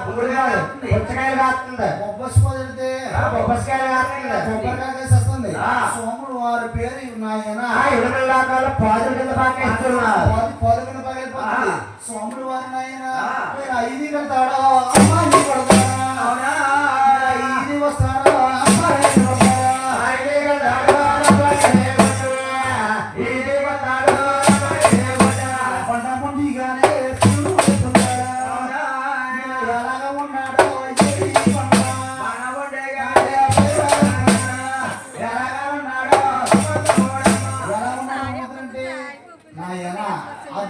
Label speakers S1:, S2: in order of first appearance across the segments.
S1: గుమ్మడి
S2: కాదు
S1: పుచ్చకాయలు కాస్తుంది
S2: బొబ్బస్కాయలు వెళ్తే
S1: బొబ్బస్కాయలు కాస్తుంది
S2: కొబ్బరికాయ వస్తుంది సోముడు వారి పేరు నాయన
S1: ఇరవై రకాల పాదుల కింద పాకేస్తున్నారు.
S2: పాదుల
S1: కింద
S2: సోముడు వారి ఐదు
S3: తేడా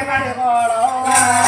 S3: పచ్చకాడు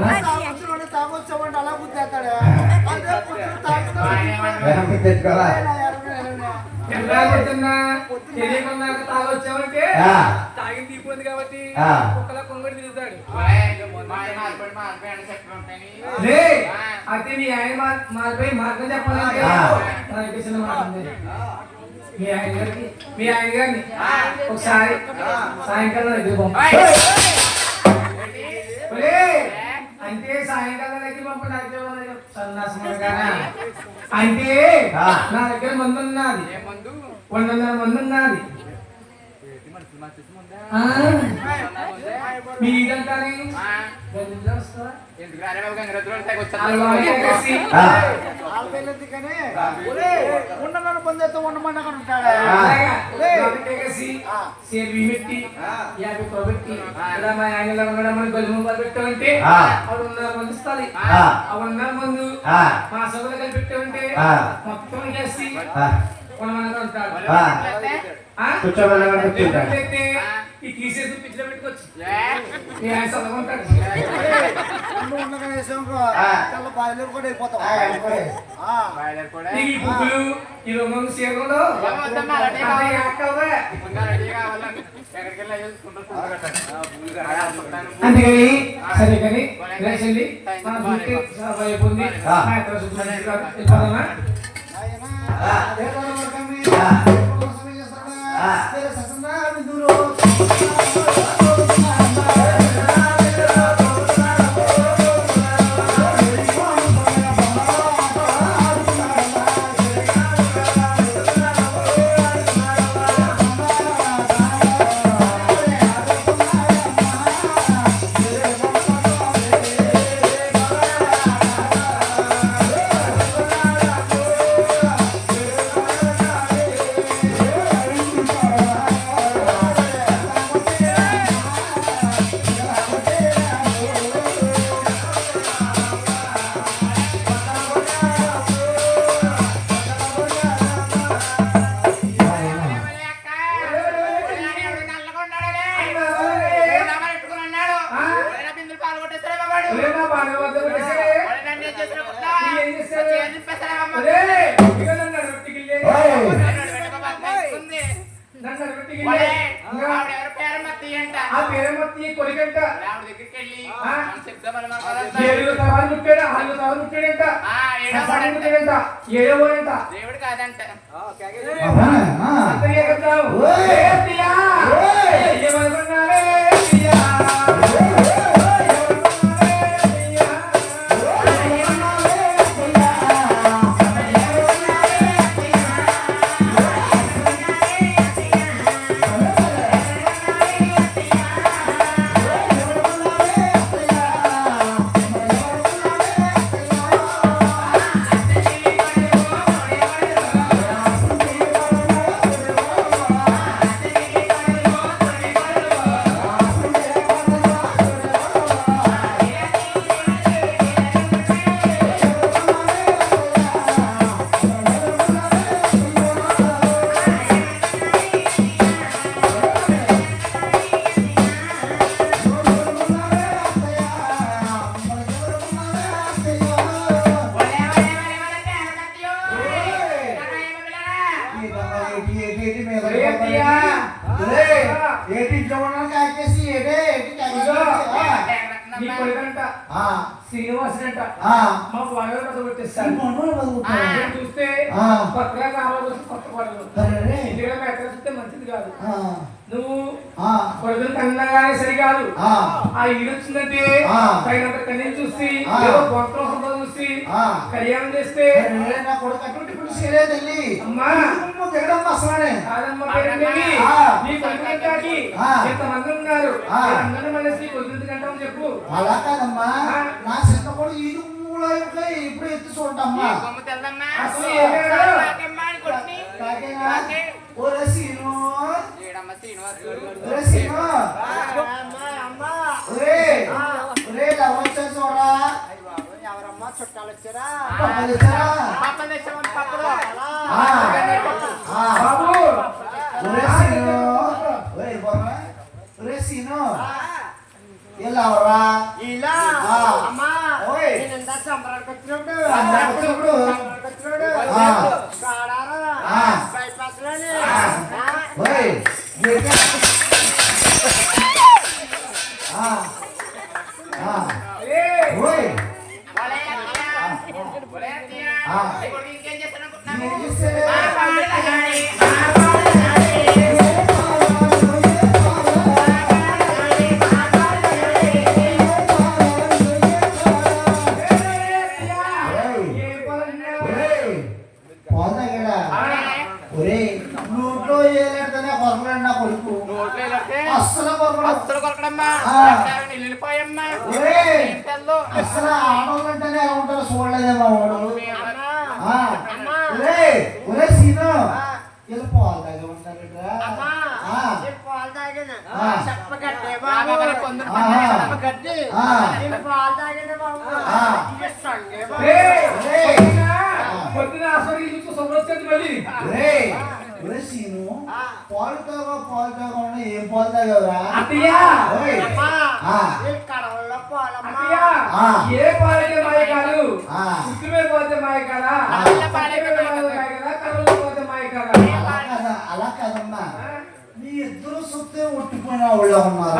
S3: బాబా అలా
S1: తెచ్చుకోవాలా
S4: ఎలా కొడుతున్నా తెలియకుండా తాగొచ్చావంటే
S1: ఆ.
S4: తాగి తీపోయింది కాబట్టి
S1: ఆ.
S4: కుక్కలా కొంగడి తిరుగుతాడు
S5: మా ఆయన మారిపోయి మారిపోయి
S4: అయితే మీ ఆయన మా- మాపై మార్గం చెప్పాలంటే
S1: ఆ.
S4: నాకు చిన్న మాట ఉంది. మీ ఆయన గారికి మీ ఆయన గారిని ఒకసారి సాయంకాలం దగ్గర పంపు. అంటే సాయంకాలం దగ్గర పంపడానికి సన్నాసముడుగానా? అంటే
S1: ఆ.
S4: నా దగ్గర మందు ఉన్నది. వందన్నర మంది ఉన్నది. ఆ, మీ కలిసి
S1: ఆ.
S3: ఉండమని అక్కడ ఉంటాడా.
S4: సేవి పెట్టి యాభై పెట్టి ఇలా మా ఆయన ఉండడం మన గొల్లు మొబైల్ పెట్టామంటే
S1: ఆ.
S4: ఆవిడ ఉన్నారు మంది ఇస్తుంది ఉన్నారు మందు. మా సభలు కలిపి పెట్టామంటే. మొత్తం. ఉండమని ఉంటాడు?
S1: కూర్చోమని
S4: ఈ తీసేసి పిచ్చిలో పెట్టుకోవచ్చు. ఈ పువ్వులు ఈ
S5: రెడీ అనుకుంటాను.
S4: అందుకని సరే కానీ రేసండి మన బుట్టి అయిపోయింది. వెళ్ళిపోదామా
S3: నాయనా,
S1: ఆ. ఆ
S4: పేరమ్మత్తి కొడుకంట.
S5: ఆవిడ దగ్గరికి వెళ్ళి చెప్దామని.
S4: ఏడుగురు తవాలు ముట్టాడు ఆరు ముట్టాడంట.
S5: ఏడో.
S4: ముట్టాడంట. ఏడో
S5: దేవుడు కాదంట.
S4: శ్రీనివాసుడంట
S3: ఆ.
S4: మా వాళ్ళు కథ. నేను చూస్తే. కొత్తగా కావాలి కొత్త
S3: అరే,
S4: ఇంటిగా పెట్ట చూస్తే మంచిది కాదు. నువ్వు
S3: ఆ.
S4: కొడుకుని కన్నగానే సరికాదు
S3: ఆ.
S4: ఈడు వచ్చిందంటే. తగినంత కన్యను చూసి. ఏదో. కళ్యాణం చేస్తే
S3: అరే, నా కొడుకు అటువంటి ఇప్పుడు చేయలేదు తల్లి
S4: అమ్మా
S3: అవసరమే.
S4: కాదమ్మ
S3: పేరండి
S4: నీ కొడుకు ఎంతమంది ఉన్నారు. అందరి మనసుకి కుదురుతు కంటాం చెప్పు.
S3: అలా కాదమ్మా. నా చిన్న కూడా ఇది ఇప్పుడు ఎత్తి చూడమ్మా
S5: ఒరే
S3: ఒరే
S5: లవ్
S3: వచ్చా చూడరా. పప్పలు తెచ్చారా?
S5: పప్పలు తెచ్చామని
S3: ఆ.
S4: బాబు
S3: ఒరే సీను, ఒరే బొర్రా, ఒరే సీను, ఇలా ఎవరా?
S6: ఇలా. అమ్మా
S3: ఓయ్.
S6: నేను వచ్చినప్పుడు.
S3: సంబరానికి వచ్చినప్పుడు పోతాగడా? ఒరేయ్, నోట్లో ఏలేడుతోనే కొరకలేడు నా కొడుకు. అస్సలు కొరకడు.
S5: అస్సలు కొరకడమ్మా. వెళ్ళిపోయమ్మా. తెల్లు?
S3: అసలు ఆడవాళ్ళంటేనే ఎలా ఉంటారో చూడలేదేమో వాడు.
S5: మీ
S3: సీను పాలు తాగి
S6: పాలు తాగిన? బాబు. పాలు తాగిన బాబు? సంగే
S4: పొద్దున పొద్దున
S3: సీను పాలు తాగా పాలు తాగా ఉన్నా ఏం పాలు తాగావురా
S4: అత్తయ్య. ఏ పాలైతే మాయ కాదు?
S3: ఆ.
S4: ఉత్తి మీద పోతే మాయ కాదా?
S3: అలా కాదా? అలా కాదమ్మా. మీ ఇద్దరు సొత్తే ఉట్టిపోయిన వాళ్ళు ఉన్నారు.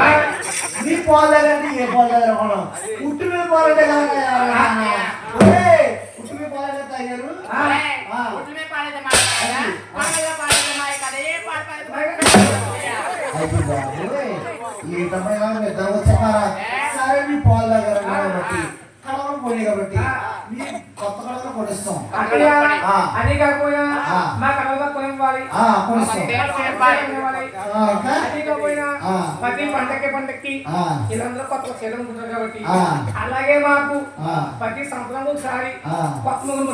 S3: నీ పాలు తాగండి ఏ పాలు తాగడం ఉట్టి మీద పాలు తాగాలి ఒరేయ్, ఉట్టి మీద పాలు తాగారు
S4: ఆ.
S3: ఆ.
S5: ఒడ్ల మీద పాడేది మాయ కదా. పాడేది పాడేది మాయ కదా. ఏ పాడు పాడేది మాయ కదా.
S3: అయితే బాబోయ్, ఈ టైంలో నిద్ర వచ్చారా సరే మీ పాలు తాగారు కాబట్టి కడవలు పోయి కాబట్టి మీ కొత్త కొనిస్తాం.
S4: అది కాకపోయినా. మా కళ్ళలో కొనివ్వాలి అది కాకపోయినా. ప్రతి పండక్కి పండక్కి
S3: ఆ,
S4: వీళ్ళందరూ కొత్త చీరలు ఉంటారు కాబట్టి. అలాగే మాకు. ప్రతి సంవత్సరం ఒకసారి. కొత్త ముగ్గురు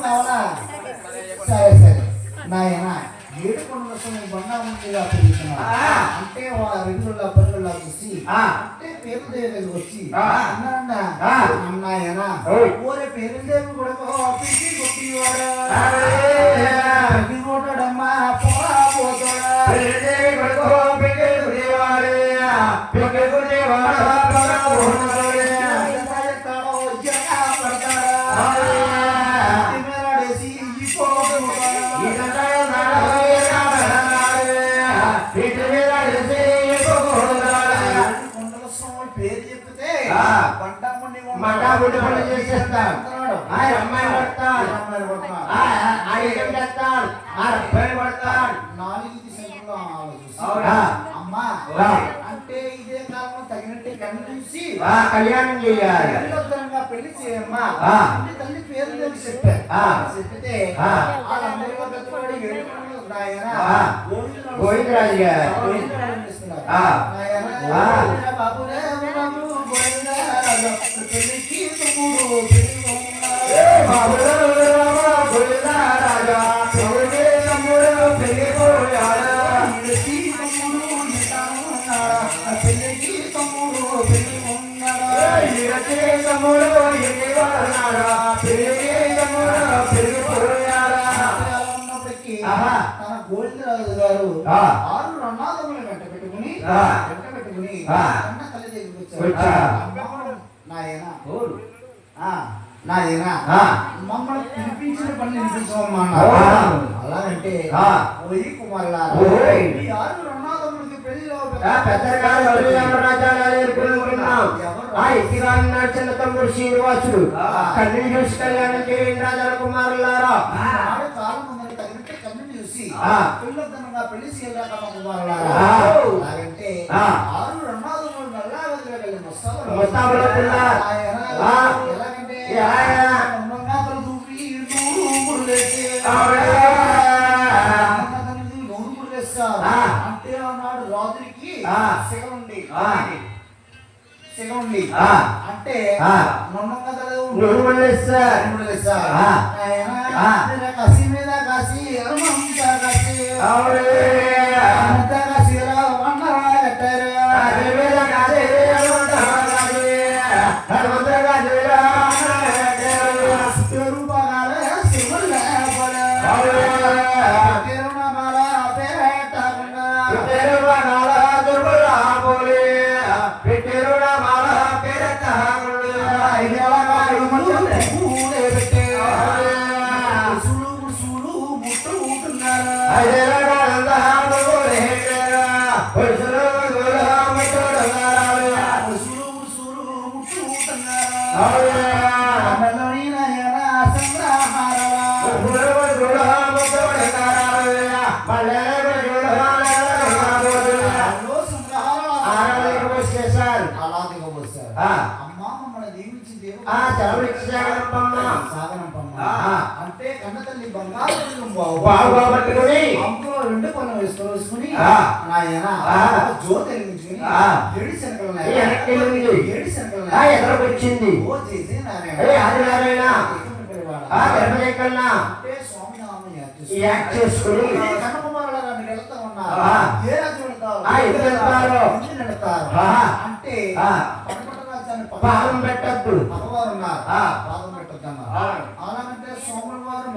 S3: కావాలా? సరే సరే. నాయన. ఏడు కొండల సమయం బండా ఉంది పెరుగుతున్నా అంటే రెండు పనులు చూసి అంటే పేరు దేవి వచ్చి. అన్నాయన. ఓరే పేరు దేవి కూడా పిచ్చి కొట్టివాడా
S1: చూసి ఆ కళ్యాణం చేయాలి
S3: పెళ్ళొద్దరంగా పెళ్ళి చేయమ్మా
S1: ఆ.
S3: అంటే తల్లి పేరు తెలిసి చెప్పారు
S1: ఆ.
S3: చెప్పితే నాయన. గోవిందరాజు
S1: గారు.
S3: గోవిందరాజు. నాయన, బాబురే బాబు గోవిందరాజు, పెళ్ళికి తమ్ముడు పెళ్ళి గోవిందరాజు గారు ఆరు వెంట పెట్టుకుని వెంట పెట్టుకుని తల్లి దగ్గరికి వచ్చారు మమ్మల్ని పిలిపించిన పని వినిపించమమ్మా అలాగంటే ఓయి కుమారులారా ఈ ఆరు రణాదములకి పెళ్ళిలో
S1: చిన్న తమ్ముడు శ్రీనివాసుడు కన్నుని చూసి కళ్యాణం చేయండి రాజాల కుమారులారా
S3: కాలం ఉందని తగినట్టు కన్నుని చూసి
S1: ఆ.
S3: పెళ్ళొద్దనగా పెళ్ళి చేయాలన్న కుమారులారా
S1: ఆ.
S3: అలాగంటే
S1: ఆ.
S3: ఆరు రణాదములు నల్లా
S1: ఆ.
S3: ఎలాగంటే
S1: ఆ.
S3: మీద కసి మీద కసి కసి వండరా కట్టారు
S1: మీద కాదే, పాలు
S3: రెండు పనులు వేసుకొని నాయన జ్యోతి వెలిగించుకుని ఏడు శనకలు ఏడు శనకలు
S1: ఎదరకు వచ్చింది.
S3: ఓ చేసి నారాయణ.
S1: ఆదినారాయణ.
S3: అంటే
S1: పాదం పెట్టద్దు.
S3: అమ్మవారు ఉన్నారు.
S1: పెట్టద్దు అన్నారు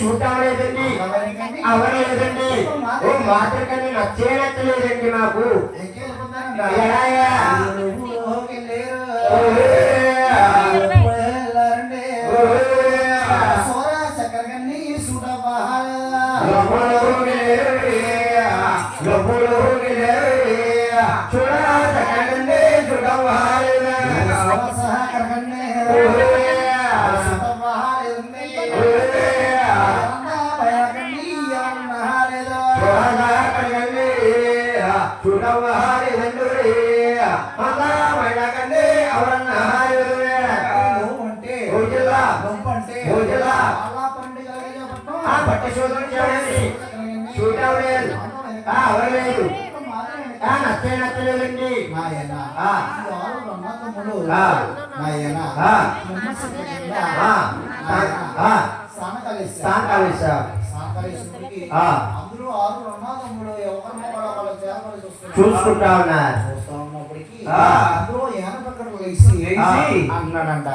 S1: చూడటం లేదండి అవలేదండి. ఓ మాత్రకని నచ్చే నాకు. అవలేదు నచ్చే నచ్చలేదండి సాంకాలేశ
S3: సాంకాలేశ
S1: చూసుకుంటా ఉన్నారు
S3: చూస్తా ఉన్నప్పటికీ అన్నాడంట.